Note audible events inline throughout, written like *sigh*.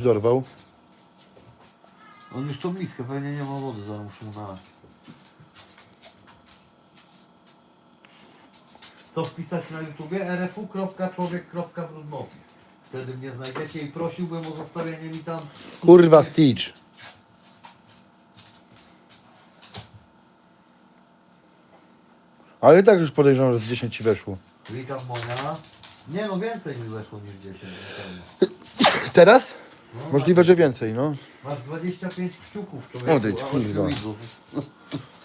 dorwał. On już tą miskę, pewnie nie ma wody, zaraz muszę mu nalać. Co wpisać na YouTubie? rfu.człowiek.brudnopis Wtedy mnie znajdziecie i prosiłbym o zostawienie mi tam... Kurwa Stitch. Ale i tak już podejrzewam, że z 10 ci weszło. Witam Monia. Nie no, więcej mi weszło niż 10 na pewno. Teraz? Możliwe, że więcej, no. Masz 25 kciuków, Odejdź, człowieku, a kurwa.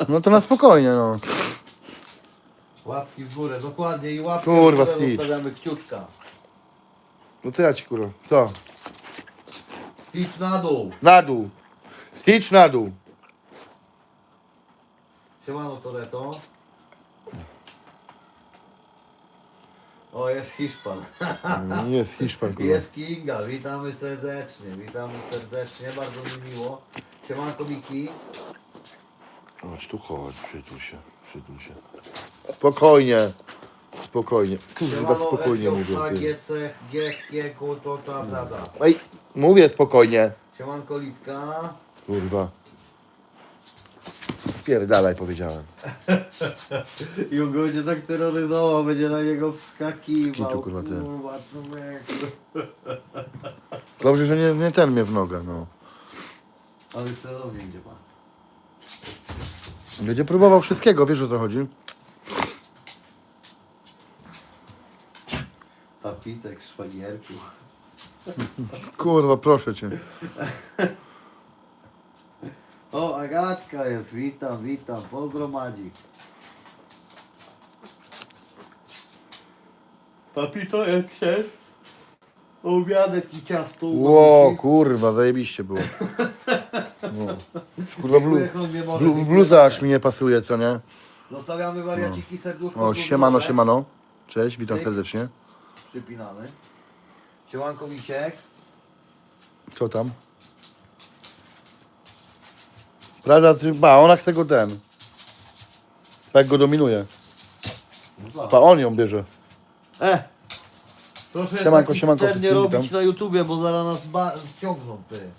No to na spokojnie, no. Łapki w górę, dokładnie i łapki Kurwa, w górę Stitch. kciuczka. No to ja ci kurwa. Co? Stitch na dół. Na dół. Stitch na dół. Siemano Toreto. O, jest Hiszpan. No, Jest Hiszpan, kurwa. Jest Kinga, witamy serdecznie, witamy serdecznie, bardzo mi miło. Siemanko Miki. Chodź tu, chodź, przytul się, przytul się. Spokojnie. Spokojnie. Kurwa, Siemano spokojnie mówię. Ty. GC, GK, to ta, ta, ta. Ej, mówię spokojnie. Siemanko Litka. Kurwa. Pierdalaj, powiedziałem. I on go będzie tak terroryzował, będzie na niego wskakiwał. Skitu, kurwa, ty. Kurwa, człowieku. Dobrze, że nie, nie ten mnie w nogę, no. Ale celownie idzie pan. Będzie próbował wszystkiego, wiesz o co chodzi? Papitek, szwagierku. Kurwa, proszę cię. O, Agatka jest, witam, witam, pozdro Madzi. Papito, jak chcesz? Obiadek i ciasto. Ło, kurwa, zajebiście było. *laughs* No. Kurwa, blu, blu, bluza aż mi nie pasuje, co nie? Zostawiamy wariaciki, serduszko. O, tu siemano, górę. siemano. Cześć, witam serdecznie. Przypinamy. Siemanko Misiek. Co tam? Prawda, ba, ona chce go ten. Tak go dominuje. Pa, on ją bierze. E! Proszę Siemanko, siemanko, nie wszystkim robić witam. na YouTubie, bo zaraz nas ba- ściągną, ty.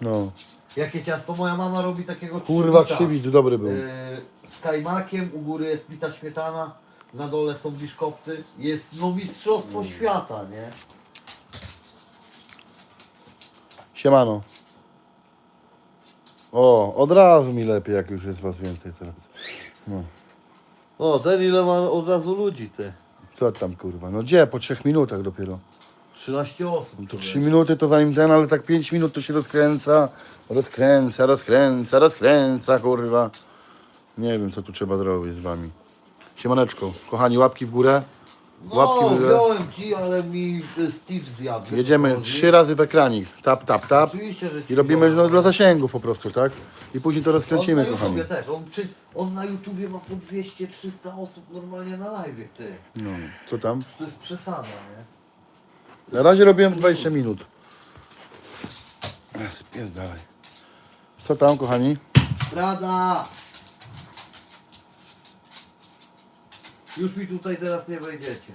No. Jakie ciasto? Moja mama robi takiego Kurwa, trzybita. trzybit, dobry był. Yy, z kajmakiem, u góry jest pita śmietana, na dole są biszkopty. Jest no mistrzostwo Mm. świata, nie? Siemano. O, od razu mi lepiej, jak już jest was więcej teraz. No. O, ten ile ma od razu ludzi, ty. Co tam, kurwa? No gdzie? Po trzech minutach dopiero. 13 osób. To tu trzy minuty to zanim ten, ale tak pięć minut to się rozkręca, rozkręca, rozkręca, rozkręca, kurwa. Nie wiem, co tu trzeba zrobić z wami. Siemaneczko, kochani, łapki w górę. Łapki No, w górę. wziąłem ci, ale mi Stitch zjadł. wiesz, o Jedziemy chodzi? trzy razy w ekranik. Tap, tap, tap. Oczywiście, że ci I robimy no, dla zasięgów po prostu, tak? I później to On rozkręcimy, na kochani. YouTubie też, on, przy, on na YouTubie ma po 200-300 osób normalnie na live, ty. No, co tam? To jest przesada, nie? Na razie robiłem 20 minut. Ech, Spierdalaj. Co tam, kochani? Rada! Już mi tutaj teraz nie wejdziecie.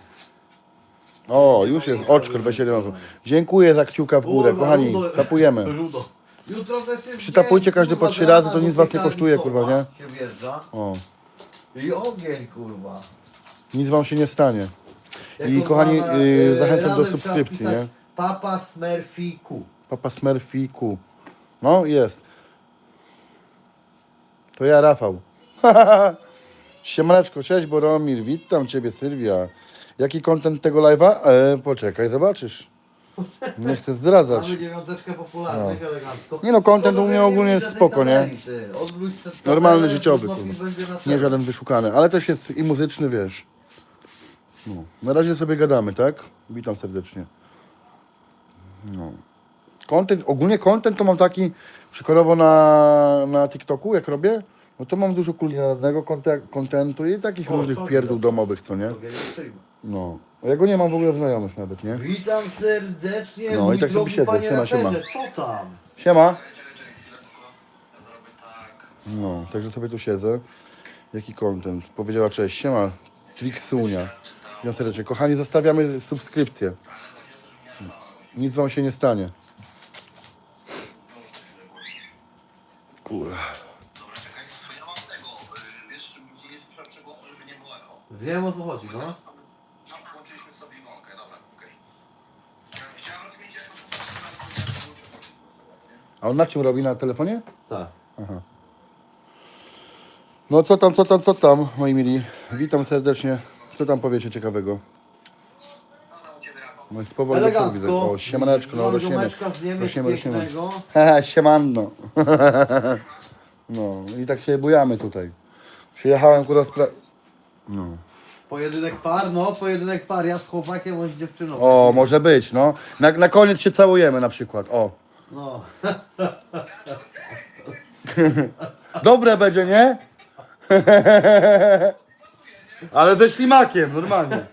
O, już jest oczko 27 osób. Dziękuję za kciuka w górę, Kurwa, kochani. rudo- Tapujemy. Rudo. Jutro też jest Przytapujcie dzień, każdy po kurwa, trzy razy, to nic was nie do kosztuje, kurwa, nie? Się wjeżdża. O, I ogień, kurwa. nic wam się nie stanie. I kochani, yy, e, zachęcam do razem trzeba subskrypcji, wpisać nie? Papa Smurfiku. Papa Smurfiku. No, jest. To ja, Rafał. *laughs* Siemaneczko, cześć Boromir, witam Ciebie Sylwia. Jaki kontent tego live'a? E, poczekaj, zobaczysz. Nie chcę zdradzać. Mamy dziewiąteczkę popularnych, elegancko. Nie no, content To u mnie ogólnie nie jest spoko, nie? Normalny, życiowy, kurwa. Nie żaden wyszukany, ale też jest i muzyczny, wiesz. No. Na razie sobie gadamy, tak? Witam serdecznie. No. Content, ogólnie content to mam taki, przykładowo na, na TikToku, jak robię, no to mam dużo kulinarnego kontentu i takich różnych pierdół domowych, co nie? No. A ja go nie mam w ogóle znajomych nawet, nie? Witam serdecznie, No, mój i tak sobie siedzę. Siema, siema. co tam? Siema! No, także sobie tu siedzę. Jaki content? Powiedziała cześć, siema. Triksunia. Ja serdecznie. Kochani, zostawiamy subskrypcję. Nic wam się nie stanie. Kurwa. Wiem o co chodzi, no. No, włączyliśmy sobie Iwonkę, dobra, okej. Chciałem rozmienić jak to są A on na czym robi? Na telefonie? Tak. No co tam, co tam, co tam, moi mili? Witam serdecznie. Co tam powiecie ciekawego? No, u Ciebie. No jest powoli do przodu widzę. Elegancko. O, siemaneczko, no Mam rośniemy. ziomeczka z Niemiec Rośniemy, rośniemy. pięknego. *laughs* Haha, siemanno. *laughs* No i tak się bujamy tutaj. Przyjechałem kurwa spra... No. Pojedynek par, no, pojedynek par, ja z chłopakiem, on z dziewczyną. O, może być, no. Na, na koniec się całujemy na przykład, o. No. *laughs* Dobre będzie, nie? *laughs* Ale ze ślimakiem, normalnie. *laughs*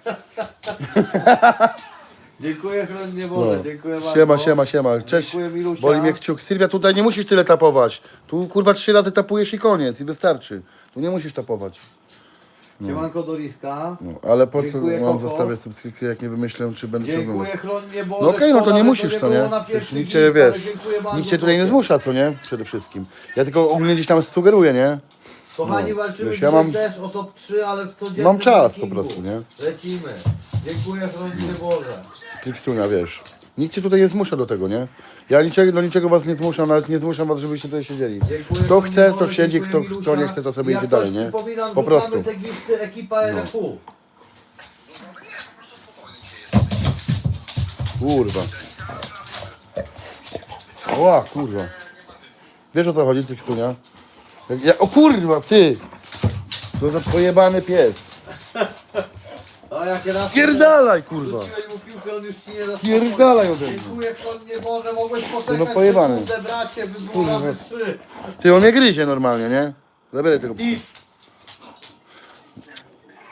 Dziękuję chronnie Boże, No. dziękuję bardzo. Siema, siema, siema. Cześć. Dziękuję, Milusia. Boli mnie kciuk. Sylwia, tutaj nie musisz tyle tapować. Tu kurwa trzy razy tapujesz i koniec i wystarczy. Tu nie musisz tapować. Siemanko Doriska. No, ale po co Dziękuję, mam Koko. zostawiać subskrypcję, jak nie wymyślę, czy będę Dziękuję oglądać. chronnie Boże. No okej, no to Szkoda, nie że musisz, co nie? na Przecież nikt cię, ale wiesz, bardzo, nikt cię tutaj nie zmusza, co nie? Przede wszystkim. Ja tylko ogólnie gdzieś tam sugeruję, nie? Kochani, No, walczymy wiesz, ja dzisiaj mam- też o top 3, ale w codziennym Mam czas po rankingu. prostu, nie? Lecimy. Dziękuję chronnie Boże. Kliksunia, wiesz. Nikt cię tutaj nie zmusza do tego, nie? Ja niczego, do niczego was nie zmuszam, nawet nie zmuszam was, żebyście tutaj siedzieli. Kto chce, to siedzi, kto, kto nie chce, to sobie idzie dalej, nie? Po prostu. te gifty ekipa RFU. Kurwa. Ła, kurwa. Wiesz o co chodzi, Kliksunia? Jak Ja, o kurwa, ty! To za pojebany pies. A raz... Pierdalaj, kurwa. Rzuciłeś mu piłkę, on już ci nie da Pierdalaj ode mnie. Dziękuję chronnie Boże, mogłeś poczekać No pojebany. sekundę, bracie, by było razy trzy. Ty, on mnie gryzie normalnie, nie? Zabieraj tego. I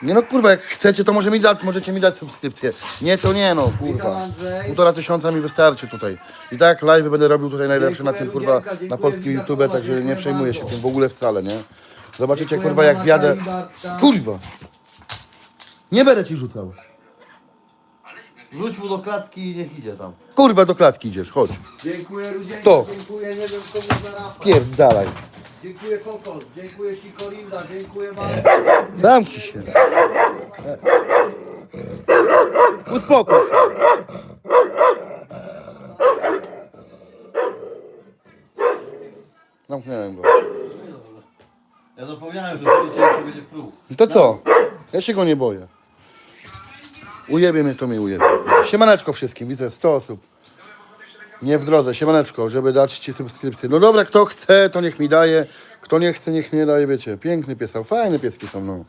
Nie no kurwa, jak chcecie, to może mi dać, możecie mi dać subskrypcję. Nie, to nie no, witam kurwa. Andrzej. Półtora tysiąca mi wystarczy tutaj. I tak live będę robił tutaj najlepsze na tym Dziękuję, kurwa, Rudzienka, na dziękuję, polskim Witakowa, YouTube, także nie dziękuję przejmuję się bardzo. tym w ogóle wcale, nie? Zobaczycie Dziękuję, kurwa jak mama wjadę. Bartka. Kurwa! Nie będę ci rzucał. Wrzuć mu do klatki i niech idzie tam. Kurwa do klatki idziesz, chodź. Dziękuję Rudzienka, To. dziękuję, nie wiem komu za Rafa. Pierdalaj. Dziękuję Kokos, dziękuję Ci Korinda, dziękuję bardzo. Zamknij się. Uspokój. Zamknąłem go. Ja zapomniałem, że w ciężko będzie próg. No to co? Ja się go nie boję. Ujebie mnie, to mnie ujebie. Siemaneczko wszystkim, widzę 100 osób. Nie w drodze, siemaneczko, żeby dać Ci subskrypcję. No dobra, kto chce, to niech mi daje. Kto nie chce, niech nie daje, wiecie. Piękny piesał, fajne pieski są, no.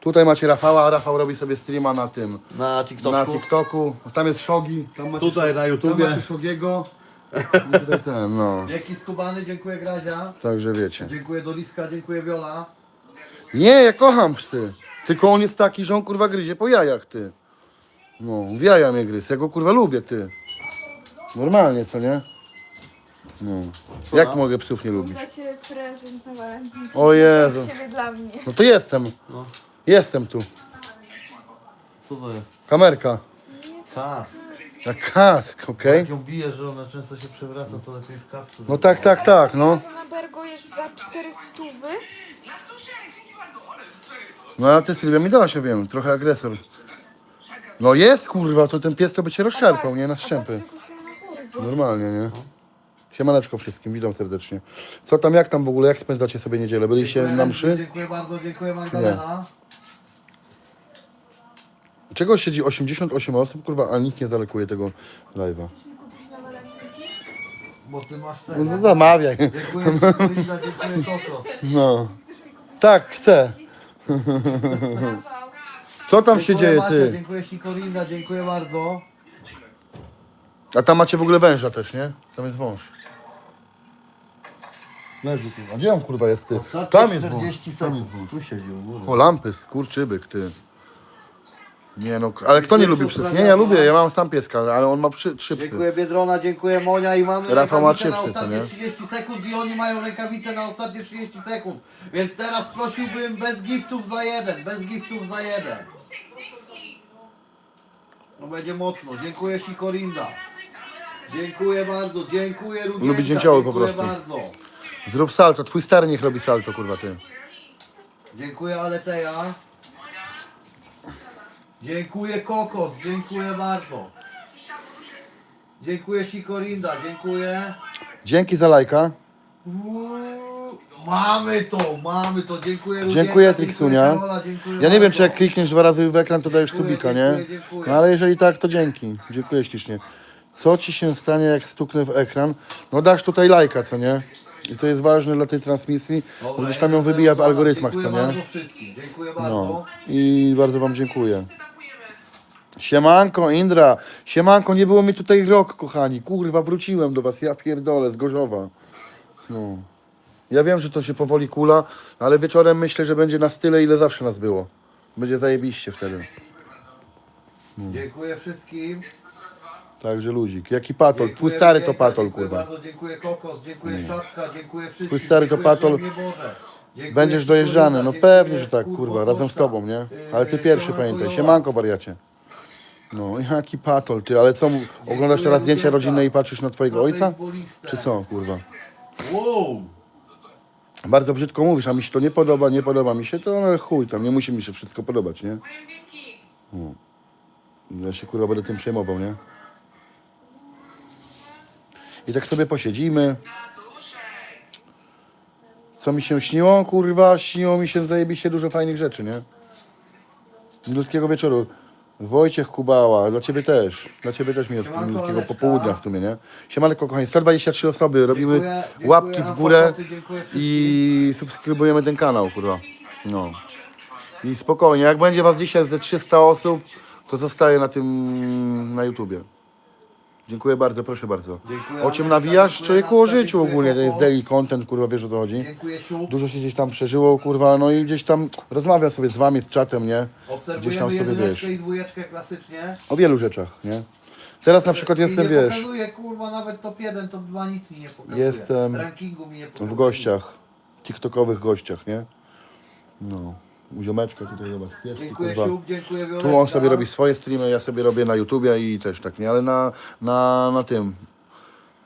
Tutaj macie Rafała, a Rafał robi sobie streama na tym, Na na TikToku. TikToku. Tam jest Szogi, tam macie, Tutaj na tam YouTubie. macie Szogiego. I tutaj ten, no. *laughs* Dzięki Skubany, dziękuję Grazia. Także wiecie. Dziękuję Doliska, dziękuję Wiola. Nie, ja kocham psy. Tylko on jest taki, że on kurwa gryzie po jajach, ty. No, w jaja mnie gryzł. Ja go kurwa lubię, ty. Normalnie, co nie? No. Jak mogę psów nie lubić? Macie prezent na walentynki. O Jezu. Od dla mnie. No to jestem. No. Jestem tu. Co to jest? Kamerka. Kas. Na kask, okej? Jak ją bije, że ona często się przewraca, to lepiej w kasku. No tak, tak, tak, no. Na Bergo jest za 400. No a ty Sylwia mi dałaś, ja wiem, trochę agresor. No jest kurwa, to ten pies to by cię rozszarpał, nie? Na szczępy. Normalnie, nie? Siemaneczko wszystkim, witam serdecznie. Co tam, jak tam w ogóle, jak spędzacie sobie niedzielę? Byliście na mszy? Dziękuję bardzo, dziękuję Magdalena. Czego siedzi 88 osób, kurwa, a nikt nie zalekuje tego live'a? Bo ty masz No tego. to zamawiaj. Dziękuję Korinda, dziękuję. No. Tak, chcę. Co tam się dzieje, Macia, ty? Dziękuję Ci Korinda, dziękuję bardzo. A tam macie w ogóle węża też, nie? Tam jest wąż. Leży tu. A gdzie on kurwa jest, ty? Ostatnie Tam jest wąż. 40 sekund. Tu siedzi u góry. O, lampy, skurczybyk, ty. Nie no, ale kto nie lubi psów? Nie, ja lubię, ja mam sam pieska, ale on ma trzy, trzy psy. Dziękuję Biedrona, dziękuję Monia i mamy Rafał ma rękawice na psy, co ostatnie nie? 30 sekund i oni mają rękawice na ostatnie 30 sekund. Więc teraz prosiłbym bez giftów za jeden, bez giftów za jeden. No będzie mocno. Dziękuję Ci Korinda. Dziękuję bardzo, dziękuję Rudzienka, Lubi dzięcioły po dziękuję prostu. bardzo. Zrób salto, twój stary niech robi salto, kurwa, ty. Dziękuję Aleteja. Dziękuję Kokos, dziękuję bardzo. Dziękuję Sikorinda, dziękuję. Dzięki za lajka. Uuu, Mamy to, mamy to, dziękuję Dziękuję, Triksunia. Karola, dziękuję Ja nie wiem, czy jak klikniesz dwa razy w ekran, to dajesz Dziękuję, subika, nie? dziękuję, dziękuję. No ale jeżeli tak, to dzięki. Dziękuję ślicznie. Co ci się stanie, jak stuknę w ekran? No dasz tutaj lajka, co nie? I to jest ważne dla tej transmisji, bo Dobra, gdzieś tam ją ja wybija w algorytmach, co Dziękuję nie? bardzo wszystkim, dziękuję bardzo. No. I bardzo wam dziękuję. Siemanko, Indra. Siemanko, nie było mi tutaj rok, kochani. Kurwa, wróciłem do was. Ja pierdolę, z Gorzowa. No. Ja wiem, że to się powoli kula, ale wieczorem myślę, że będzie nas tyle, ile zawsze nas było. Będzie zajebiście wtedy. Dziękuję wszystkim. Także luzik. Jaki patol? Dziękuję Twój stary to patol, dziękuję kurwa. Bardzo, dziękuję Kokos, dziękuję Szapka, dziękuję wszystkim. Twój stary to dziękuję patol. Boże. Dziękuję Będziesz dojeżdżany. No dziękuję pewnie, że tak, kurwa. Razem z tobą, nie? Ale ty Yy, pierwszy siemanko, pamiętaj. Jola. Siemanko, wariacie. No, jaki patol, ty. Ale co, mu- oglądasz teraz zdjęcia rodzinne i patrzysz na twojego ojca? Czy co, kurwa? Wow! Bardzo brzydko mówisz, a mi się to nie podoba, nie podoba mi się, to ale chuj tam, nie musi mi się wszystko podobać, nie? Ja się kurwa będę tym przejmował, nie? I tak sobie posiedzimy. Co mi się śniło? Kurwa, śniło mi się zajebiście dużo fajnych rzeczy, nie? Milutkiego wieczoru. Wojciech Kubała, dla ciebie też. Dla ciebie też mi od Siemanko, Oleczka. popołudnia w sumie, nie? Siemanko, kochani, 123 osoby, robimy Dziękuję, dziękuję, łapki w górę dziękuję i subskrybujemy ten kanał, kurwa. No. I spokojnie, jak będzie was dzisiaj ze 300 osób, to zostaje na tym, na YouTubie. Dziękuję bardzo, proszę bardzo. Dziękuję, O czym nawijasz? dziękuję, Człowieku o życiu dziękuję, ogólnie, to jest daily content, kurwa, wiesz o co chodzi. Dziękuję Siu. Dużo się gdzieś tam przeżyło, kurwa, no i gdzieś tam rozmawiam sobie z wami, z czatem, nie? Gdzieś Obserwujemy tam sobie, jedyneczkę wiesz, i dwójeczkę klasycznie. o wielu rzeczach, nie? Teraz na przykład I jestem, nie wiesz, pokazuje, kurwa, nawet top 1, top 2 nic mi nie pokazuje. Jestem Rankingu mi nie pokazuje. w gościach, tiktokowych gościach, nie? No, u ziomeczka tutaj, zobacz, Dziękuję kurwa. Siu, dziękuję. Tu on sobie robi swoje streamy, ja sobie robię na YouTubie i też tak, nie? Ale na, na, na tym,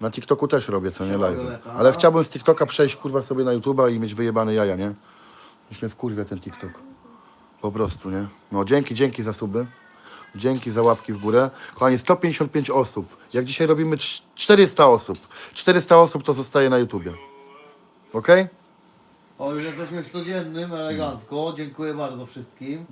na TikToku też robię, co nie live. Ale chciałbym z TikToka przejść, kurwa, sobie na YouTuba i mieć wyjebane jaja, nie? Już mnie wkurwia ten TikTok. Po prostu, nie? No, dzięki, dzięki za suby. Dzięki za łapki w górę. Kochani, 155 osób. Jak dzisiaj robimy trz- 400 osób. 400 osób to zostaje na YouTubie. Okej? O, już jesteśmy w codziennym, elegancko. Dziękuję bardzo wszystkim.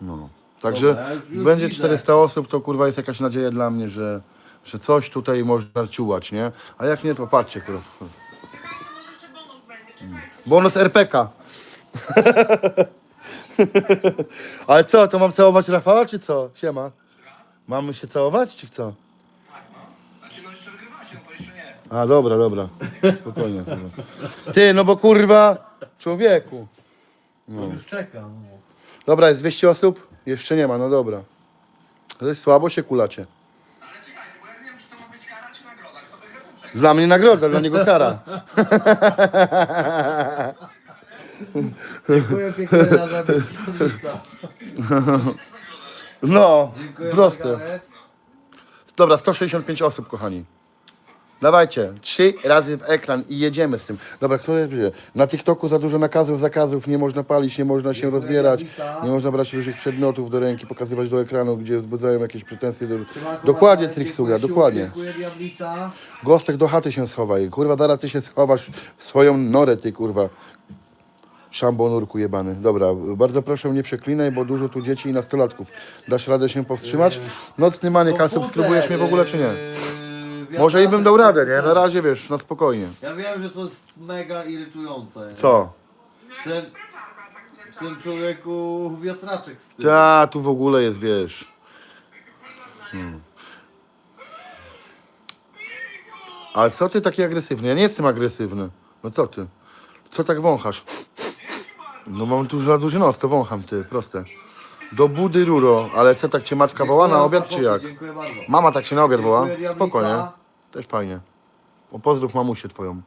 No. Także Dobra, już- już będzie widzę. 400 osób, to kurwa jest jakaś nadzieja dla mnie, że, że coś tutaj można ciułać, nie? A jak nie, to patrzcie, kurwa. Bonus RPK. *laughs* Ale co, to mam całować Rafała, czy co? Siema. Mamy się całować, czy co? Tak, no. Znaczy, no jeszcze wygrywacie, no to jeszcze nie. A, dobra, dobra. Spokojnie. Ty, no bo kurwa, człowieku. No. Już czekam. No. Dobra, jest 200 osób? Jeszcze nie ma, no dobra. To jest słabo się kulacie. Ale czekajcie, bo ja nie wiem, czy to ma być kara, czy nagroda. Kto wygra, to przegra. Dla mnie nagroda, dla niego kara. Dziękuję pięknie za. No, Dziękuję proste. Dobra, 165 osób, kochani. Dawajcie, trzy razy w ekran i jedziemy z tym. Dobra, kto jest? Na TikToku za dużo nakazów, zakazów, nie można palić, nie można się rozbierać, Jadwika. nie można brać różnych przedmiotów do ręki, pokazywać do ekranu, gdzie wzbudzają jakieś pretensje do... Dokładnie, Siu, dokładnie. Gostek do chaty się schowaj. Kurwa, Dara, ty się schowasz w swoją norę, ty kurwa. Szambonurku jebany. Dobra, bardzo proszę nie przeklinaj, bo dużo tu dzieci i nastolatków. Dasz radę się powstrzymać? Nocny maniek, a subskrybujesz mnie w ogóle czy nie? Yy, Może i bym dał radę, nie? Na razie wiesz, na spokojnie. Ja wiem, że to jest mega irytujące. Co? Ten, ten człowieku wiatraczek z tym. Ta, tu w ogóle jest, wiesz. Hmm. Ale co ty taki agresywny? Ja nie jestem agresywny. No co ty? Co tak wąchasz? No mam tu za duży nos, to wącham ty, proste. Do budy ruro, ale co tak cię matka woła na obiad czy jak? Dziękuję bardzo. Mama tak się na obiad woła? Diablika. Też fajnie. O pozdrów mamusię twoją.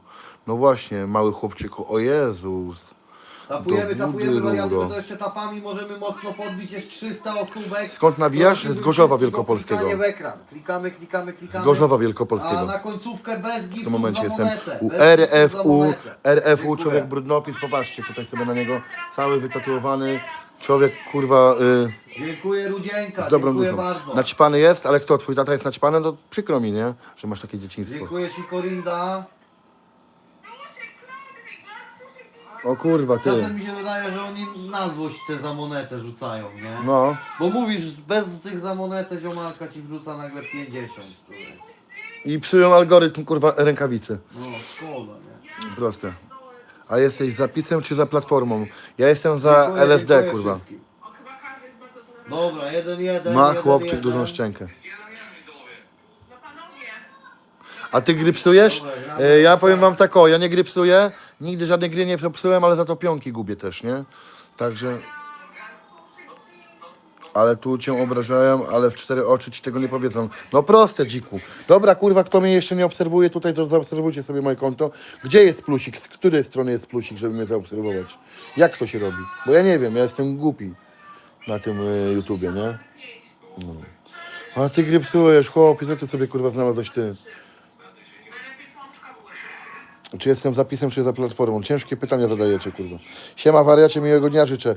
No właśnie, mały chłopczyku, o Jezus. Tapujemy, Do tapujemy budy, to jeszcze tapami możemy mocno podbić, jest 300 osóbek. Skąd nawijasz? Z Gorzowa Wielkopolskiego. Klikanie w ekran. Klikamy, klikamy, klikamy. Z Gorzowa A Wielkopolskiego. na końcówkę bez W giftów tym momencie za jestem monetę. u Bez giftów za RFU, monetę. RFU, Dziękuję. człowiek brudnopis, popatrzcie tutaj sobie na niego, cały wytatuowany, człowiek kurwa y, Dziękuję Rudzienka, z dobrą dziękuję duszą. bardzo. Naćpany jest, ale kto, twój tata jest naćpany? No przykro mi, nie? Że masz takie dzieciństwo. Dziękuję Ci Korinda. O kurwa, ty. Czasem mi się wydaje, że oni na złość te za monetę rzucają, nie? No, Bo mówisz, bez tych za monetę ziomalka Ci wrzuca nagle 50. człowiek. i psują algorytm, kurwa, rękawicy. No, szkoda, nie? Proste. A jesteś za pisem czy za platformą? Ja jestem za Dziękuję, LSD, dziękuję kurwa. wszystkim. Dobra, jeden, jeden. Ma jeden, chłopczyk jeden. dużą szczękę. A ty gry psujesz? Dobra, gramy. E, Ja powiem wam tak, o, ja nie gry psuję, nigdy żadnej gry nie psułem, ale za to pionki gubię też, nie? Także... Ale tu cię obrażałem, ale w cztery oczy ci tego nie powiedzą. No proste, dziku. Dobra, kurwa, kto mnie jeszcze nie obserwuje tutaj, to zaobserwujcie sobie moje konto. Gdzie jest plusik? Z której strony jest plusik, żeby mnie zaobserwować? Jak to się robi? Bo ja nie wiem, ja jestem głupi na tym y, YouTubie, nie? No. A ty gry psujesz, chłopie, co ty sobie kurwa znalazłeś ty? Czy jestem zapisem, czy za platformą? Ciężkie pytania zadajecie, kurwa. Siema wariacie, miłego dnia życzę.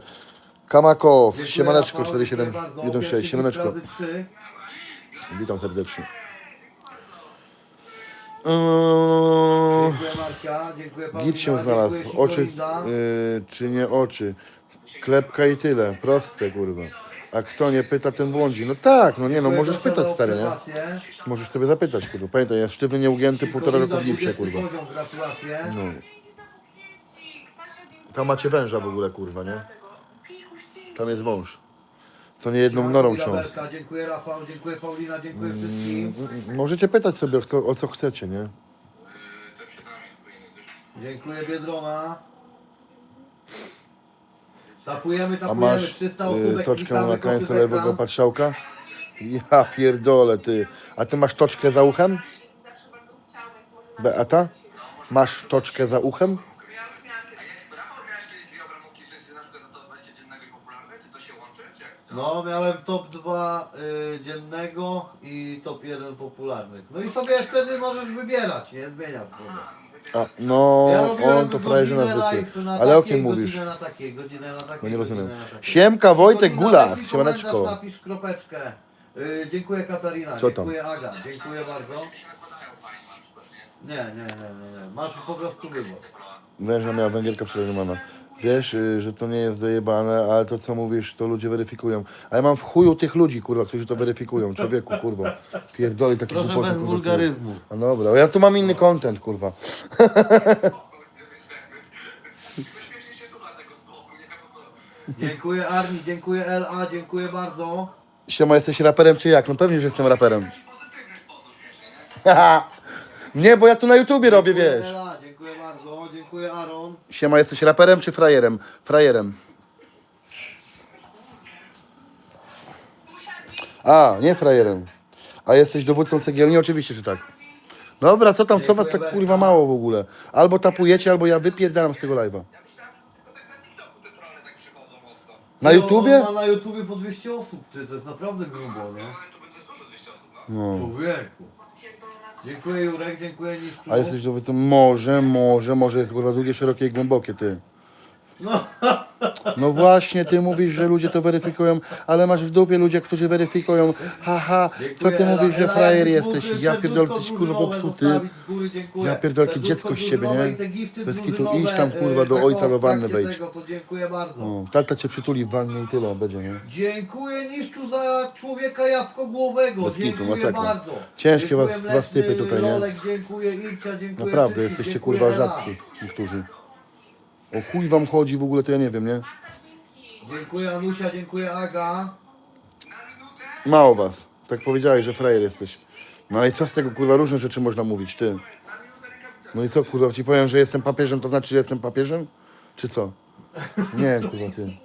Kamakow, Dziękuję, siemaneczko, Rafał, dziękuję 4716, bardzo. siemaneczko. Razy trzy. Witam serdecznie. Eee, Dziękuję Marcia, dziękuję Paulina, Git się znalazł. dziękuję Oczy, Sikolinda. yy, czy nie oczy? Klepka i tyle. Proste, kurwa. A kto nie pyta, ten błądzi. No tak, no nie, no możesz pytać, za stary, nie? obserwację. Możesz sobie zapytać, kurwa. Pamiętaj, ja sztywny, nieugięty, półtora roku w gipsie, kurwa. Poziom, gratulacje. No. Tam macie węża w ogóle, kurwa, nie? Tam jest wąż. Co nie jedną norą trząs. Dziękuję Rafał, dziękuję Paulina, dziękuję wszystkim. Możecie pytać sobie, o co, o co chcecie, nie? Dziękuję Biedrona. Tapujemy, A tapujemy, masz 300 y, osób. toczkę na końcu lewego patrzałka? Ja pierdolę, ty. A ty masz toczkę za uchem? Beata? Masz toczkę za uchem? No, miałem top 2 y, dziennego i top 1 popularnych. No i sobie wtedy możesz wybierać, nie? Zmieniam sobie. A, no, Ja robiłem on to frajerze godzinę na live zwykły. na Ale o kim mówisz? Godzinę na takie, godzinę na takie, No nie rozumiem. godzinę na takie. Siemka, Wojtek Godzinę Gulas, lepiej siemaneczko. Napisz kropeczkę. Y, dziękuję Katarina, Co tam? dziękuję Aga, dziękuję bardzo. Nie, nie, nie, nie, nie. Masz po prostu wybór. Węża miała węgielka wczoraj mama. Wiesz, y, że to nie jest dojebane, ale to co mówisz, to ludzie weryfikują. A ja mam w chuju tych ludzi, kurwa, którzy to weryfikują. Człowieku, kurwa. Pierdoli taki Proszę bez wulgaryzmu. No dobra, ja tu mam inny content, kurwa. Śmiesznie się słucha tego z boku, nie? Bo to... Dziękuję Arni, dziękuję LA, dziękuję bardzo. Siema, jesteś raperem czy jak? No pewnie, że jestem raperem. Pozytywny sposób nie? Nie, bo ja tu na YouTubie robię, wiesz. LA, dziękuję Aaron. Siema, jesteś raperem czy frajerem? Frajerem. A, nie frajerem. A jesteś dowódcą cegielni? Oczywiście, że tak. Dobra, co tam, co was tak kurwa mało w ogóle? Albo tapujecie, albo ja wypierdalam z tego live'a. Ja myślałem, że tylko tak na TikToku te trolle tak. Na No, YouTubie? on Ma na YouTubie po 200 osób, ty, to jest naprawdę grubo, nie? Ale to będzie dużo 200 osób, no. Człowieku. Dziękuję Jurek, dziękuję Niszczu. A jesteś dowódcą? Może, może, może jest kurwa długie, szerokie i głębokie, ty. No, No właśnie, ty mówisz, że ludzie to weryfikują, ale masz w dupie ludzie, którzy weryfikują. Haha, co ty mówisz, że frajer jesteś? Ja pierdolę, jesteś kurwa popsuty. Ja pierdolę, jakie dziecko z ciebie, nie? Bez kitu, idź tam, e, kurwa, do ojca do wanny wejdź. To dziękuję bardzo. O, tata cię przytuli w wannie i tyle będzie, nie? Dziękuję Niszczu za człowieka jabłkogłowego. Bez kitu, Dziękuję masakra. bardzo. Ciężkie was- was typy tutaj, nie? Lolek, dziękuję Ilcia, dziękuję Naprawdę, wszystkim, jesteście dziękuję kurwa rzadcy niektórzy. O chuj wam chodzi w ogóle, to ja nie wiem, nie? Dziękuję Anusia, dziękuję Aga. Mało was. Tak powiedziałeś, że frajer jesteś. No ale co z tego kurwa, różne rzeczy można mówić, ty. No i co kurwa, ci powiem, że jestem papieżem, to znaczy, że jestem papieżem? Czy co? Nie, kurwa, ty.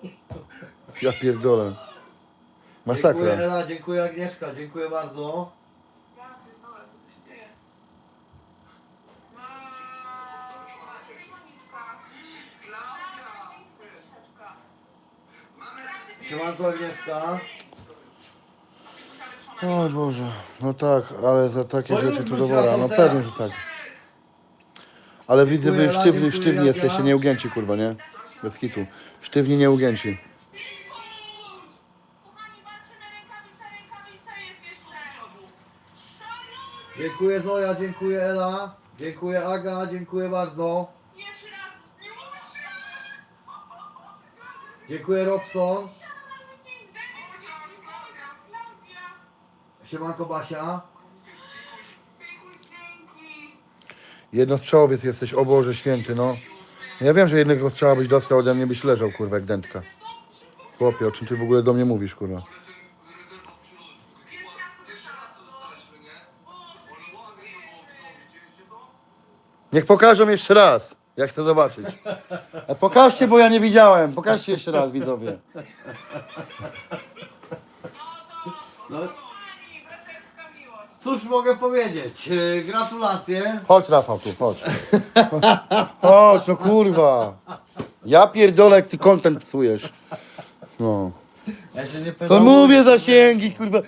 Ja pierdolę. Dziękuję Masakra. Ela, dziękuję Agnieszka, dziękuję bardzo. Siemanko Agnieszka. O Boże, no tak, ale za takie Bo już rzeczy to dowala, no teraz. pewnie, że tak. Ale widzę, wy Dziękuję, sztywni, sztywni jesteście, nieugięci, kurwa, nie? Bez kitu. Sztywni, nieugięci. Kochani, rękawica, rękawica jest jeszcze. Dziękuję Zoja, dziękuję Ela. Dziękuję Aga, dziękuję bardzo. Jeszcze raz. Dziękuję Robson. Siemanko Basia. Jednostrzałowiec jesteś, o Boże święty, no. Ja wiem, że jednego strzała byś dostał ode mnie, byś leżał, kurwa, jak dętka. Chłopie, o czym ty w ogóle do mnie mówisz, kurwa? Niech pokażą jeszcze raz. Ja chcę zobaczyć. A pokażcie, bo ja nie widziałem. Pokażcie jeszcze raz, widzowie. No. Cóż mogę powiedzieć? Yy, Gratulacje. Chodź, Rafał, tu, chodź. Chodź, no kurwa. Ja pierdolę, jak ty content psujesz. No. Ja się nie To mówię zasięgi, kurwa.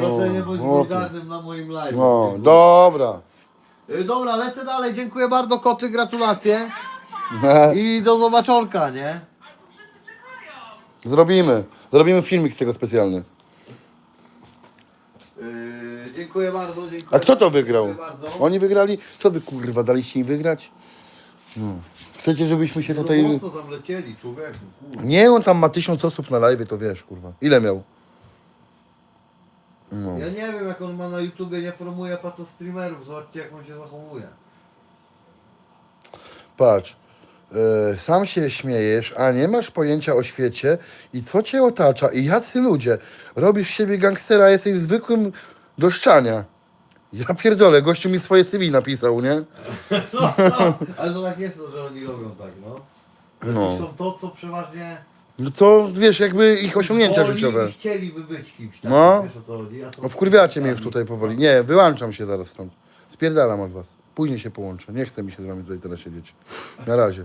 Proszę nie bądź chłopie. wulgarnym na moim live. No, dobra. Yy, Dobra, lecę dalej. Dziękuję bardzo koty, gratulacje. *laughs* I do zobaczonka, nie? Zrobimy. Zrobimy filmik z tego specjalny. Dziękuję bardzo, dziękuję. A kto to wygrał? Dziękuję bardzo. Oni wygrali? Co wy kurwa daliście im wygrać? No. Chcecie, żebyśmy się No tutaj... mocno tam lecieli, człowieku. Kurwa. Nie, on tam ma tysiąc osób na live, to wiesz, kurwa. Ile miał? No. Ja nie wiem jak on ma na YouTubie, nie promuje pato streamerów. Zobaczcie jak on się zachowuje. Patrz. e, sam się śmiejesz, a nie masz pojęcia o świecie i co cię otacza i jacy ludzie. Robisz z siebie gangstera, jesteś zwykłym do szczania. Ja pierdolę, gościu mi swoje CV napisał, nie? No, *laughs* no, ale to tak jest, że oni robią tak, no. No. Piszą to, co przeważnie No co, wiesz, jakby ich osiągnięcia woli życiowe. i chcieliby być kimś takim, No. wiesz o co chodzi. A są No wkurwiacie mnie już sami. tutaj powoli. Nie, wyłączam się zaraz stąd. Spierdalam od was. Później się połączę. Nie chce mi się z wami tutaj teraz siedzieć. Na razie.